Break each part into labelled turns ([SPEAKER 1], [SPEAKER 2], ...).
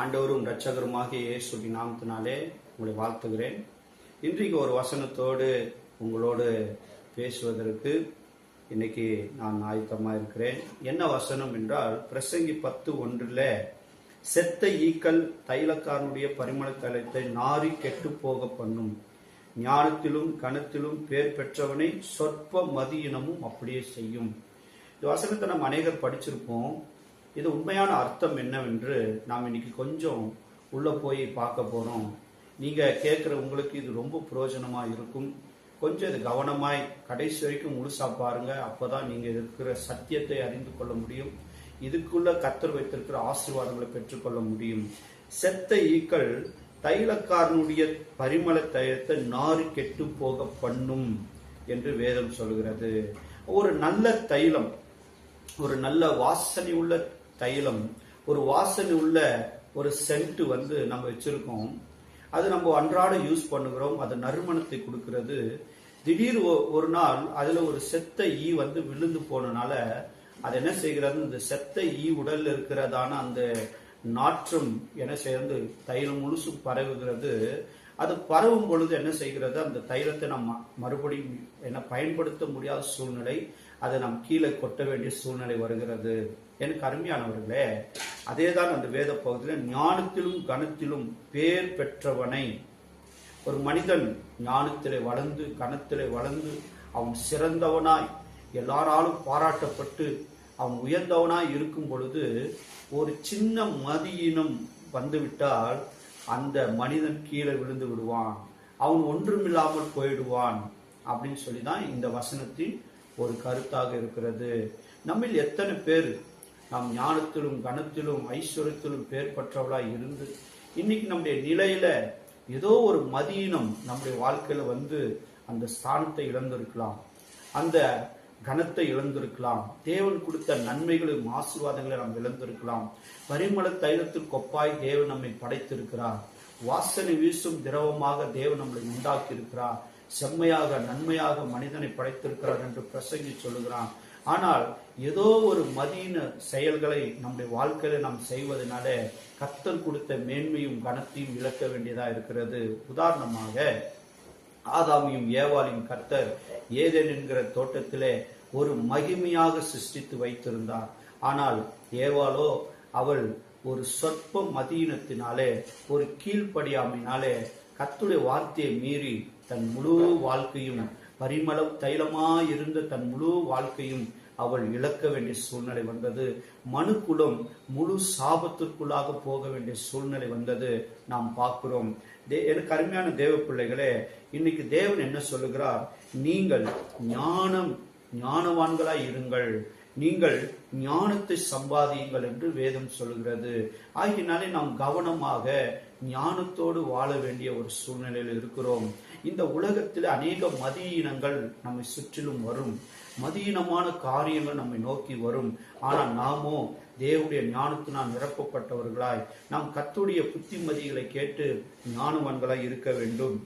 [SPEAKER 1] ஆண்டவரும் இரட்சகருமாகிய இயேசுவின் நாமத்தினாலே உங்களை வாழ்த்துகிறேன். இன்றைக்கு ஒரு வசனத்தோடு உங்களோடு பேசுவதற்கு இன்னைக்கு நான் ஆயத்தமாக இருக்கிறேன். என்ன வசனம் என்றால் பிரசங்கி பத்து ஒன்றில் செத்த ஈக்கள் தைலக்காரனுடைய பரிமள தைலத்தை நாரி கெட்டு போக பண்ணும். ஞானத்திலும் கணத்திலும் பேர் பெற்றவனை சொற்ப மதியினமும் அப்படியே செய்யும். இந்த வசனத்தை நம்ம அநேகர் படிச்சிருப்போம். இது உண்மையான அர்த்தம் என்னவென்று நாம் இன்னைக்கு கொஞ்சம் உள்ள போய் பார்க்க போறோம். நீங்க கேட்குற உங்களுக்கு இது ரொம்ப பிரயோஜனமா இருக்கும். கொஞ்சம் இது கவனமாய் கடைசி வரைக்கும் முழுசா பாருங்க. அப்பதான் நீங்க இருக்கிற சத்தியத்தை அறிந்து கொள்ள முடியும். இதுக்குள்ள கத்தர் வைத்திருக்கிற ஆசீர்வாதங்களை பெற்றுக்கொள்ள முடியும். செத்த ஈக்கள் தைலக்காரனுடைய பரிமள தைலத்தை நாறு கெட்டு போக பண்ணும் என்று வேதம் சொல்கிறது. ஒரு நல்ல தைலம் ஒரு நல்ல வாசனை உள்ள தைலம். ஒரு வாசனை உள்ள ஒரு சென்ட் வந்து நம்ம வச்சிருக்கோம். அது நம்ம அன்றாட யூஸ் பண்ணுகிறோம். அது நறுமணத்தை கொடுக்கிறது. திடீர் ஒரு நாள் அதுல ஒரு செத்த ஈ வந்து விழுந்து போனனால அது என்ன செய்கிறது? இந்த செத்த ஈ உடல்ல இருக்கிறதான அந்த நாற்றம் என்ன செய்யறது தைலம் முழுசும் பரவுகிறது. அது பரவும் பொழுது என்ன செய்கிறது? அந்த தைலத்தை நம்ம மறுபடியும் என்ன பயன்படுத்த முடியாத சூழ்நிலை அதை நாம் கீழே கொட்ட வேண்டிய சூழ்நிலை வருகிறது. எனக்கு அருமையானவர்களே அதேதான் அந்த வேத பகுதியில் ஞானத்திலும் கனத்திலும் பேர் பெற்றவனை. ஒரு மனிதன் ஞானத்திலே வளர்ந்து கனத்திலே வளர்ந்து அவன் சிறந்தவனாய் எல்லாராலும் பாராட்டப்பட்டு அவன் உயர்ந்தவனாய் இருக்கும் பொழுது ஒரு சின்ன மதியினம் வந்துவிட்டால் அந்த மனிதன் கீழே விழுந்து விடுவான். அவன் ஒன்றுமில்லாமல் போயிடுவான் அப்படின்னு சொல்லி தான் இந்த வசனத்தின் ஒரு கருத்தாக இருக்கிறது. நம்மில் எத்தனை பேர் நாம் ஞானத்திலும் கனத்திலும் ஐஸ்வர்யத்திலும் பேர் பெற்றவளாய் இருந்து இன்னைக்கு நம்முடைய நிலையில ஏதோ ஒரு மதியினம் நம்முடைய வாழ்க்கையில வந்து அந்த ஸ்தானத்தை இழந்திருக்கலாம். அந்த கனத்தை இழந்திருக்கலாம். தேவன் கொடுத்த நன்மைகளும் ஆசீர்வாதங்களை நாம் இழந்திருக்கலாம். பரிமள தைலத்தில் கொப்பாய் தேவன் நம்மை படைத்திருக்கிறார். வாசனை வீசும் திரவமாக தேவன் நம்மளை உண்டாக்கி இருக்கிறார் செம்மையாக நன்மையாக மனிதனை படைத்திருக்கிறார் என்று பிரசங்கி சொல்லுகிறான். ஆனால் ஏதோ ஒரு மதியின செயல்களை நம்முடைய வாழ்க்கையில நாம் செய்வதனால கத்தர் கொடுத்த மேன்மையும் கனத்தையும் இழக்க வேண்டியதா இருக்கிறது. உதாரணமாக ஆதாமியும் ஏவாளையும் கர்த்தர் ஏதேன் என்கிற தோட்டத்திலே ஒரு மகிமையாக சிருஷ்டித்து வைத்திருந்தார். ஆனால் ஏவாளோ அவள் ஒரு சொற்ப மதியினத்தினாலே ஒரு கீழ்ப்படியாமையினாலே கத்துடைய வார்த்தையை மீறி தன் முழு வாழ்க்கையும் பரிமள தைலமாய் இருந்த தன் முழு வாழ்க்கையும் அவள் இழக்க வேண்டிய சூழ்நிலை வந்தது. மனுக்குலம் முழு சாபத்திற்குள்ளாக போக வேண்டிய சூழ்நிலை வந்தது நாம் பார்க்கிறோம். தே- எனக்கு அருமையான தேவ பிள்ளைகளே இன்னைக்கு தேவன் என்ன சொல்லுகிறார்? நீங்கள் ஞானம் ஞானவான்களாய் இருங்கள். நீங்கள் ஞானத்தை சம்பாதியுங்கள் என்று வேதம் சொல்கிறது ஆகினாலே நாம் கவனமாக ஞானத்தோடு வாழ வேண்டிய ஒரு சூழ்நிலையில் இருக்கிறோம். இந்த உலகத்தில் அநேக மதியினங்கள் நம்மை சுற்றிலும் வரும். மதியினமான காரியங்கள் நம்மை நோக்கி வரும். ஆனால் நாமோ தேவனுடைய ஞானத்தினால் நிரப்பப்பட்டவர்களாய் நாம் கத்துடைய புத்திமதிகளை கேட்டு ஞானவான்களாய் இருக்க வேண்டும்.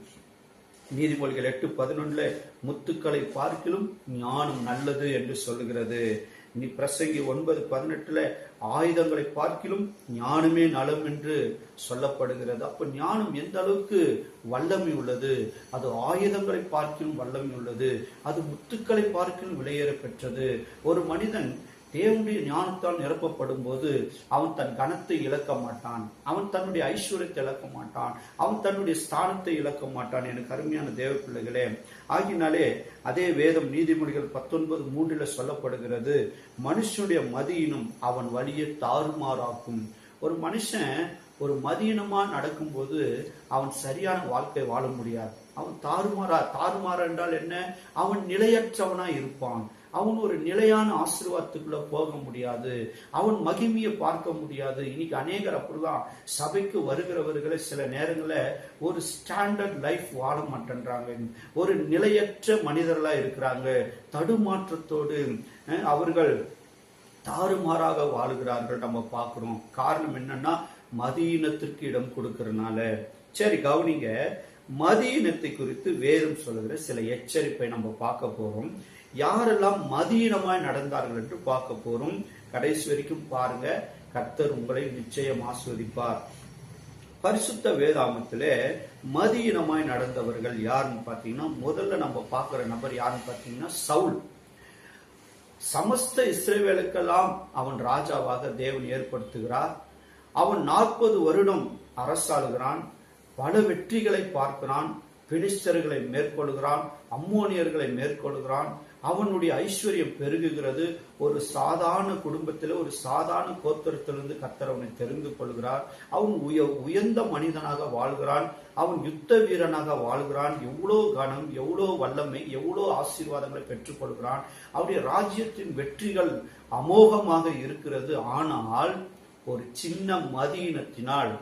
[SPEAKER 1] நீதிமொழிகள் எட்டு பதினொன்றுல முத்துக்களை பார்க்கிலும் ஞானம் நல்லது என்று சொல்லுகிறது. நீ பிரசங்கி ஒன்பது பதினெட்டுல ஆயுதங்களை பார்க்கிலும் ஞானமே நலம் என்று சொல்லப்படுகிறது. அப்ப ஞானம் எந்த அளவுக்கு வல்லமை உள்ளது? அது ஆயுதங்களை பார்க்கிலும் வல்லமை உள்ளது. அது முத்துக்களை பார்க்கிலும் விலையேற பெற்றது. ஒரு மனிதன் தேவனுடைய ஞானத்தால் நிரப்பப்படும் போது அவன் தன் கனத்தை இழக்க மாட்டான். அவன் தன்னுடைய ஐஸ்வர்யத்தை இழக்க மாட்டான். அவன் தன்னுடைய ஸ்தானத்தை இழக்க மாட்டான் எனக்கு அருமையான தேவ பிள்ளைகளே ஆகினாலே அதே வேதம் நீதிமொழிகள் பத்தொன்பது மூன்றில் சொல்லப்படுகிறது மனுஷனுடைய மதியினும் அவன் வழியை தாறுமாறாக்கும் ஒரு மனுஷன் ஒரு மதியினமா நடக்கும்போது அவன் சரியான வாழ்க்கை வாழ முடியாது. அவன் தாறுமாறா தாறுமாறா என்றால் என்ன? அவன் நிலையற்றவனா இருப்பான். அவன் ஒரு நிலையான ஆசீர்வாதத்துக்குள்ள போக முடியாது. அவன் மகிமையை பார்க்க முடியாது. இன்னைக்கு அநேகர் அப்படிதான். சபைக்கு வருகிறவர்களை சில நேரங்கள்ல ஒரு ஸ்டாண்டர்ட் லைஃப் வாழ மாட்டேன்றாங்க. ஒரு நிலையற்ற மனிதர்களா இருக்கிறாங்க. தடுமாற்றத்தோடு அஹ், அவர்கள் தாறுமாறாக வாழுகிறார்கள் நம்ம பார்க்கிறோம். காரணம் என்னன்னா மதியினத்திற்கு இடம் கொடுக்கறனால. சரி கவனிங்க. மதியினத்தை குறித்து வேதம் சொல்லுகிற சில எச்சரிப்பை நம்ம பார்க்க போறோம். யாரெல்லாம் மதியினமாய் நடந்தார்கள் என்று பார்க்க போறோம். கடைசி வரைக்கும் பாருங்க. கர்த்தர் உங்களை நிச்சயம் ஆஸ்வதிப்பார். பரிசுத்த வேதாமத்திலே மதியினமாய் நடந்தவர்கள் யாருன்னு பார்த்தீங்கன்னா முதல்ல நம்ம பார்க்குற நபர் யாருன்னு பார்த்தீங்கன்னா சவுல். சமஸ்த இஸ்ரேவேலுக்கெல்லாம் அவன் ராஜாவாக தேவன் ஏற்படுத்துகிறார். அவன் நாற்பது வருடம் அரசாளுகிறான். பல வெற்றிகளை பார்க்கிறான். பினிஸ்டர்களை மேற்கொள்கிறான். அம்மோனியர்களை மேற்கொள்கிறான். அவனுடைய ஐஸ்வர்யம் பெருகுகிறது. ஒரு சாதாரண குடும்பத்தில் ஒரு சாதாரண கோத்திரத்திலிருந்து கத்தர் அவனை தெரிந்து கொள்கிறார். அவன் உய உயர்ந்த மனிதனாக வாழ்கிறான். அவன் யுத்த வீரனாக வாழ்கிறான். எவ்வளோ கனம் எவ்வளோ வல்லமை எவ்வளோ ஆசீர்வாதங்களை பெற்றுக்கொள்கிறான் அவருடைய ராஜ்யத்தின் வெற்றிகள் அமோகமாக இருக்கிறது. ஆனால் ஒரு சின்ன மதியினத்தினால்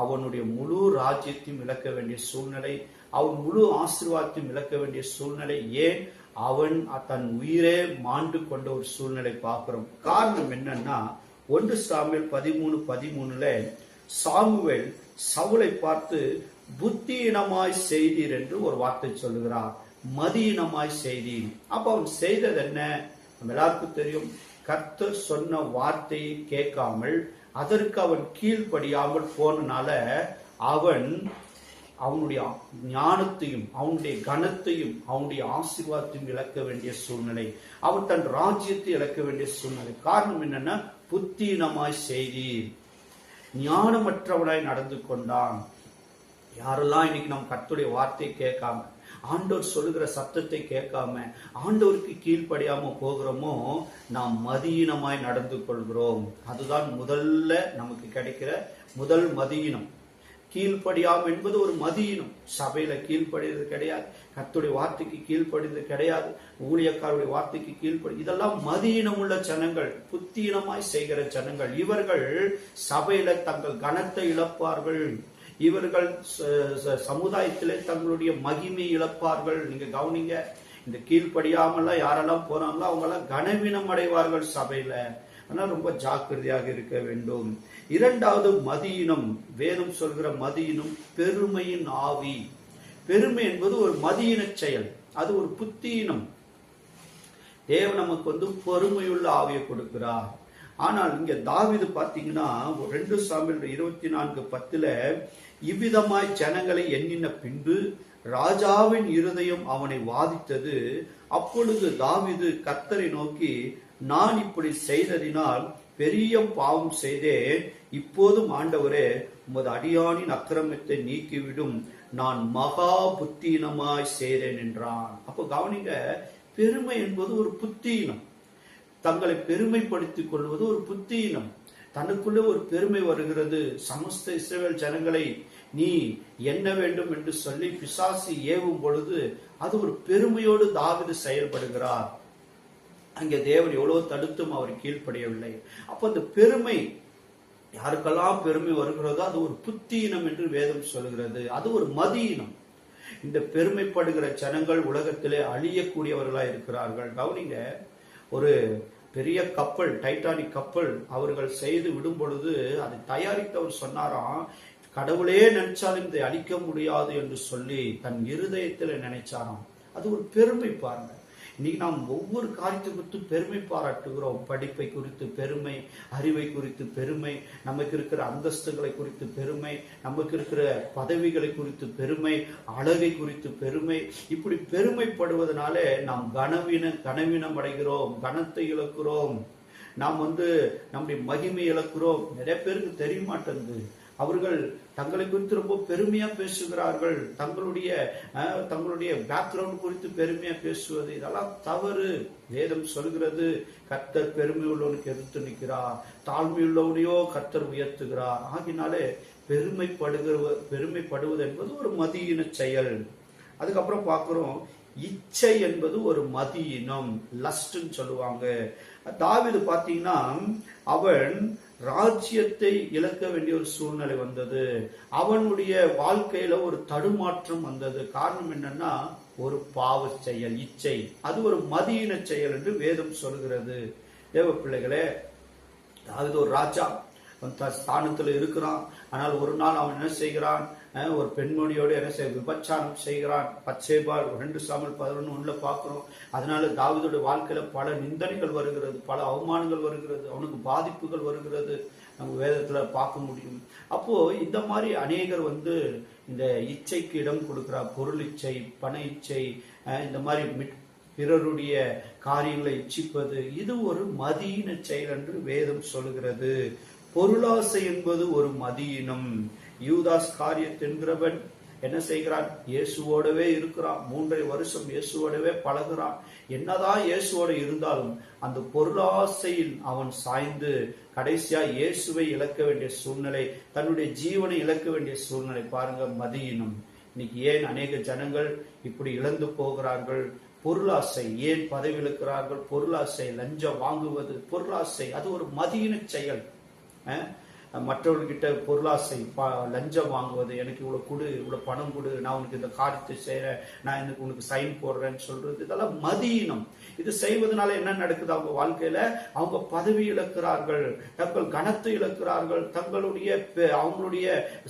[SPEAKER 1] அவனுடைய முழு ராஜ்யத்தையும் இழக்க வேண்டிய சூழ்நிலை அவன் முழு ஆசீர்வாதத்தையும் இழக்க வேண்டிய சூழ்நிலை ஏன்? அவன் தன் உயிரே மாண்டு கொண்ட ஒரு சூழ்நிலை பார்க்கிறோம். காரணம் என்னன்னா ஒன்று சாமியல் பதிமூணு பதிமூணுல சாமுவேல் சவுலை பார்த்து புத்தியினமாய் செய்தீர் என்று ஒரு வார்த்தை சொல்லுகிறார். மதியினமாய் செய்தீர். அப்ப அவன் செய்தது என்ன? நம்ம எல்லாருக்கும் தெரியும் கர்த்தர் சொன்ன வார்த்தையை கேட்காமல் அதற்கு அவன் கீழ்ப்படியாமல் போனனால அவன் அவனுடைய ஞானத்தையும் அவனுடைய கனத்தையும் அவனுடைய ஆசீர்வாதத்தையும் இழக்க வேண்டிய சூழ்நிலை அவன் தன் ராஜ்யத்தை இழக்க வேண்டிய சூழ்நிலை. காரணம் என்னன்னா புத்தீனமாய் செய்தி. ஞானமற்றவனாய் நடந்து கொண்டான். யாரெல்லாம் இன்னைக்கு நம்ம கத்துடைய வார்த்தை கேட்காம ஆண்டவர் சொல்லுகிற சத்தத்தை கேட்காம ஆண்டவருக்கு கீழ்ப்படியாம போகிறோமோ நாம் மதியினமாய் நடந்து கொள்கிறோம். அதுதான் முதல்ல நமக்கு கிடைக்கிற முதல் மதியினம். கீழ்ப்படியாம் என்பது ஒரு மதியினம். சபையில கீழ்ப்படிறது கிடையாது. கத்துடைய வார்த்தைக்கு கீழ்ப்படிறது கிடையாது. ஊழியக்காருடைய வார்த்தைக்கு கீழ்ப்படி இதெல்லாம் மதியினம் உள்ள ஜனங்கள் புத்தீனமாய் செய்கிற ஜனங்கள். இவர்கள் சபையில தங்கள் கனத்தை இழப்பார்கள். இவர்கள் சமுதாயத்திலே தங்களுடைய மகிமை இழப்பார்கள். நீங்க கவனிங்க இந்த கீழ்ப்படியாமலாம் யாரெல்லாம் போறாங்களோ அவங்கெல்லாம் கனவீனம் அடைவார்கள் சபையில. ஆனால் ரொம்ப ஜாக்கிரதையாக இருக்க வேண்டும். இரண்டாவது மதியினம் வேதம் சொல்கிற மதியினம் பெருமையின் ஆவி. பெருமை என்பது ஒரு மதியின செயல் அது ஒரு புத்தீனம் தேவன் நமக்கு வந்து பொறுமையுள்ள ஆவியை கொடுக்கிறார். ஆனால் இங்க தாவிது பாத்தீங்கன்னா ரெண்டு சாமியில் இருபத்தி நான்கு பத்துல இவ்விதமாய் ஜனங்களை எண்ணின பின்பு ராஜாவின் இருதயம் அவனை வாதித்தது. அப்பொழுது தாவிது கத்தரை நோக்கி நான் இப்படி செய்ததினால் பெரிய பாவம் செய்தேன். இப்போதும் ஆண்டவரே உமது அடியானின் அக்கிரமத்தை நீக்கிவிடும். நான் மகா புத்தீனமாய் செய்தேன் என்றான். அப்போ கவனிங்க பெருமை என்பது ஒரு புத்தீனம் தங்களை பெருமைப்படுத்திக் கொள்வது ஒரு புத்தீனம் தனக்குள்ளே ஒரு பெருமை வருகிறது. சமஸ்த இஸ்ரேல் ஜனங்களை நீ என்ன வேண்டும் என்று சொல்லி பிசாசி ஏவும் பொழுது அது ஒரு பெருமையோடு தாவிது செயல்படுகிறார். அங்கே தேவன் எவ்வளவு தடுத்தும் அவர் கீழ்ப்படியவில்லை. அப்ப அந்த பெருமை யாருக்கெல்லாம் பெருமை வருகிறதோ அது ஒரு புத்தீனம் என்று வேதம் சொல்கிறது. அது ஒரு மதியினம் இந்த பெருமைப்படுகிற ஜனங்கள் உலகத்திலே அழியக்கூடியவர்களா இருக்கிறார்கள். கவனிங்க ஒரு பெரிய கப்பல் டைட்டானிக் கப்பல் அவர்கள் செய்து விடும் பொழுது அதை தயாரித்தவர் சொன்னாராம் கடவுளே நினைச்சாலும் இதை அழிக்க முடியாது என்று சொல்லி தன் இருதயத்தில் நினைச்சாராம். அது ஒரு பெருமை பாருங்க இன்னைக்கு நாம் ஒவ்வொரு காரியத்தை குறித்து பெருமை பாராட்டுகிறோம். படிப்பை குறித்து பெருமை அறிவை குறித்து பெருமை நமக்கு இருக்கிற அந்தஸ்துகளை குறித்து பெருமை நமக்கு இருக்கிற பதவிகளை குறித்து பெருமை அழகை குறித்து பெருமை. இப்படி பெருமைப்படுவதனாலே நாம் கனவீன கனவீனம் அடைகிறோம் கனத்தை இழக்கிறோம். நாம் வந்து நம்முடைய மகிமை இழக்கிறோம். நிறைய பேருக்கு தெரிய மாட்டேங்குது. அவர்கள் தங்களை குறித்து ரொம்ப பெருமையா பேசுகிறார்கள். தங்களுடைய தங்களுடைய பேக்ரவுண்ட் குறித்து பெருமையா பேசுவது இதெல்லாம் தவறு. வேதம் சொல்கிறது கர்த்தர் பெருமை உள்ளவனுக்கு எதிர்த்து நிற்கிறார். தாழ்மை உள்ளவனையோ கர்த்தர் உயர்த்துகிறார். ஆகினாலே பெருமைப்படுகிற பெருமைப்படுவது என்பது ஒரு மதியின செயல். அதுக்கப்புறம் பார்க்குறோம் இச்சை என்பது ஒரு மதியினம் லஸ்ட்ன்னு சொல்லுவாங்க. தாவிது பாத்தீங்கன்னா அவன் ராஜ்யத்தை இழக்க வேண்டிய ஒரு சூழ்நிலை வந்தது. அவனுடைய வாழ்க்கையில ஒரு தடுமாற்றம் வந்தது. காரணம் என்னன்னா ஒரு பாவ செயல் இச்சை. அது ஒரு மதியின செயல் என்று வேதம் சொல்கிறது. தேவ பிள்ளைகளே அதாவது ஒரு ராஜா. ஸ்தானத்தில் இருக்கிறான். ஆனால் ஒரு நாள் அவன் என்ன செய்கிறான்? ஒரு பெண்மணியோடு என்ன செய்ய விபச்சாரம் செய்கிறான். பச்சைபால் ரெண்டு சாமல் பதினொன்று உள்ள பார்க்குறோம். அதனால தாவிதோட வாழ்க்கையில் பல நிந்தனைகள் வருகிறது பல அவமானங்கள் வருகிறது அவனுக்கு பாதிப்புகள் வருகிறது. நம்ம வேதத்தில் பார்க்க முடியும். அப்போ இந்த மாதிரி அநேகர் வந்து இந்த இச்சைக்கு இடம் கொடுக்குறா பொருள் இச்சை பண இச்சை இந்த மாதிரி பிறருடைய காரியங்களை இச்சிப்பது இது ஒரு மதியின செயல் என்று வேதம் சொல்லுகிறது. பொருளாசை என்பது ஒரு மதியினம். யூதாஸ் காரியத் என்கிறவன் என்ன செய்கிறான்? இயேசுவோடவே இருக்கிறான். மூன்றரை வருஷம் இயேசுவோடவே பழகுறான். என்னதான் இயேசுவோட இருந்தாலும் அந்த பொருளாசையில் அவன் சாய்ந்து கடைசியா இயேசுவை இழக்க வேண்டிய சூழ்நிலை தன்னுடைய ஜீவனை இழக்க வேண்டிய சூழ்நிலை பாருங்க மதியினும். இன்னைக்கு ஏன் அநேக ஜனங்கள் இப்படி இழந்து போகிறார்கள்? பொருளாசை ஏன் பதவி இழுக்கிறார்கள் பொருளாசை லஞ்சம் வாங்குவது பொருளாசை அது ஒரு மதியின செயல். அஹ், மற்றவர்கிட்ட பொருளாசை பா லஞ்சம் வாங்குவது எனக்கு இவ்வளவு கொடு இவ்வளவு பணம் கொடு நான் உனக்கு இந்த காரியத்தை செய்யறேன் நான் எனக்கு உனக்கு சைன் போடுறேன்னு சொல்றது இதெல்லாம் மதியினம். இது செய்வதனால என்ன நடக்குது அவங்க வாழ்க்கையில? அவங்க பதவி இழக்கிறார்கள் தங்கள் கனத்தை இழக்கிறார்கள் தங்களுடைய அவங்களுடைய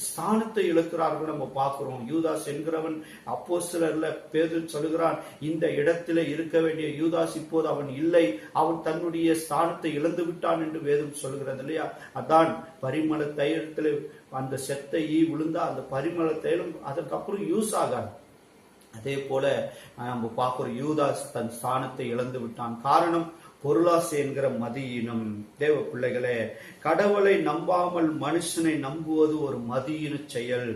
[SPEAKER 1] ஸ்தானத்தை இழக்கிறார்கள் நம்ம பார்க்கிறோம். யூதாஸ் என்கிறவன் அப்போ சிலர்ல பேது சொல்லுகிறான் இந்த இடத்துல இருக்க வேண்டிய யூதாஸ் இப்போது அவன் இல்லை அவன் தன்னுடைய ஸ்தானத்தை இழந்து விட்டான் என்று வேதம் சொல்கிறது இல்லையா? அதான் பரிமள தைலத்தில் அந்த செத்த ஈ விழுந்தா அந்த பரிமள தைலம் அதற்கப்புறம் யூஸ் ஆகாது. அதே போல நம்ம பார்க்குற யூதாஸ் தன் ஸ்தானத்தை இழந்து விட்டான். காரணம் பொருளாசை என்கிற மதியினம். தேவ பிள்ளைகளே கடவுளை நம்பாமல் மனுஷனை நம்புவது ஒரு மதியின செயல்.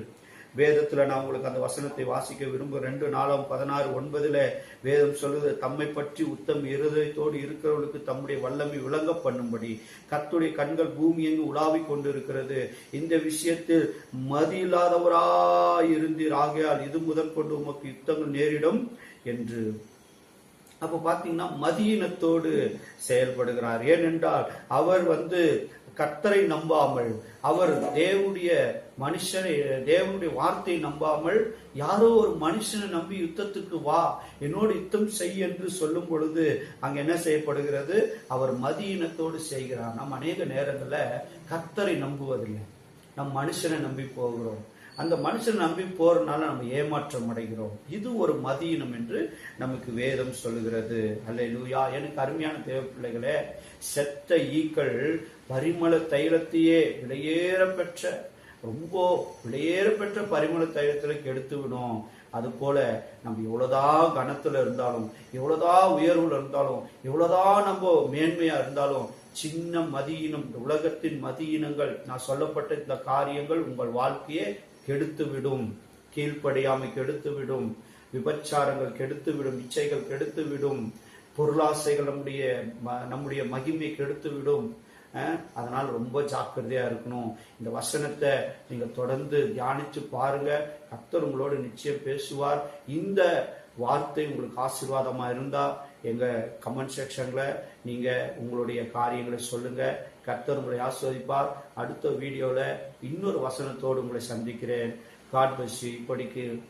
[SPEAKER 1] வேதத்துல நான் உங்களுக்கு அந்த வசனத்தை வாசிக்க விரும்புகிறேன். ரெண்டு நாலாம் பதினாறு ஒன்பதுல வேதம் சொல்லுது தம்மை பற்றி உத்தம் இருதயத்தோடு இருக்கிறவர்களுக்கு தம்முடைய வல்லமை விளங்க பண்ணும்படி. கத்துடைய கண்கள் பூமி எங்கு உலாவிக் கொண்டிருக்கிறது. இந்த விஷயத்தில் மதியில்லாதவராய் இருந்தீர் ஆகையால் இது முதல் கொண்டு உமக்கு யுத்தங்கள் நேரிடும் என்று. அப்ப பாத்தீங்கன்னா மதியினத்தோடு செயல்படுகிறார். ஏனென்றால் அவர் வந்து கர்த்தரை நம்பாமல் அவர் தேவனுடைய மனுஷனை தேவனுடைய வார்த்தையை நம்பாமல் யாரோ ஒரு மனுஷனை நம்பி யுத்தத்துக்கு வா என்னோடு யுத்தம் செய் என்று சொல்லும் பொழுது அங்க என்ன செய்யப்படுகிறது? அவர் மதியினத்தோடு செய்கிறார். நம்ம அநேக நேரங்கள்ல கர்த்தரை நம்புவதில்லை. நம் மனுஷனை நம்பி போகிறோம். அந்த மனுஷனை நம்பி போறதுனால நம்ம ஏமாற்றம் அடைகிறோம். இது ஒரு மதியினம் என்று நமக்கு வேதம் சொல்லுகிறது. அல்லேலூயா. எனக்கு அருமையான தேவ பிள்ளைகளே செத்த ஈக்கள் பரிமள தைலத்தையே விலையேற பெற்ற ரொம்ப விலையேற பெற்ற பரிமள தைலத்தில் கெடுத்து விடும். அது போல நம்ம எவ்வளவுதான் கனத்துல இருந்தாலும் எவ்வளவுதான் உயர்வுல இருந்தாலும் எவ்வளவுதான் நம்ம மேன்மையா இருந்தாலும் சின்ன மதியினம் உலகத்தின் மதியினங்கள் நான் சொல்லப்பட்ட இந்த காரியங்கள் உங்கள் வாழ்க்கையை கெடுத்து விடும். கீழ்ப்படியாமை கெடுத்து விடும். விபச்சாரங்கள் கெடுத்து விடும். இச்சைகள் கெடுத்து விடும். பொருளாசைகள் நம்முடைய ம- நம்முடைய மகிமை கெடுத்து விடும் அதனால் ரொம்ப ஜாக்கிரதையா இருக்கணும். இந்த வசனத்தை நீங்க தொடர்ந்து தியானிச்சு பாருங்க. கத்தர் உங்களோட நிச்சயம் பேசுவார். இந்த வார்த்தை உங்களுக்கு ஆசீர்வாதமா இருந்தா எங்க கமெண்ட் செக்ஷன்ல நீங்க உங்களுடைய காரியங்களை சொல்லுங்க. கர்த்தர் உங்களை ஆஸ்வதிப்பார் அடுத்த வீடியோல இன்னொரு வசனத்தோடு உங்களை சந்திக்கிறேன். காட் பசி இப்படிக்கு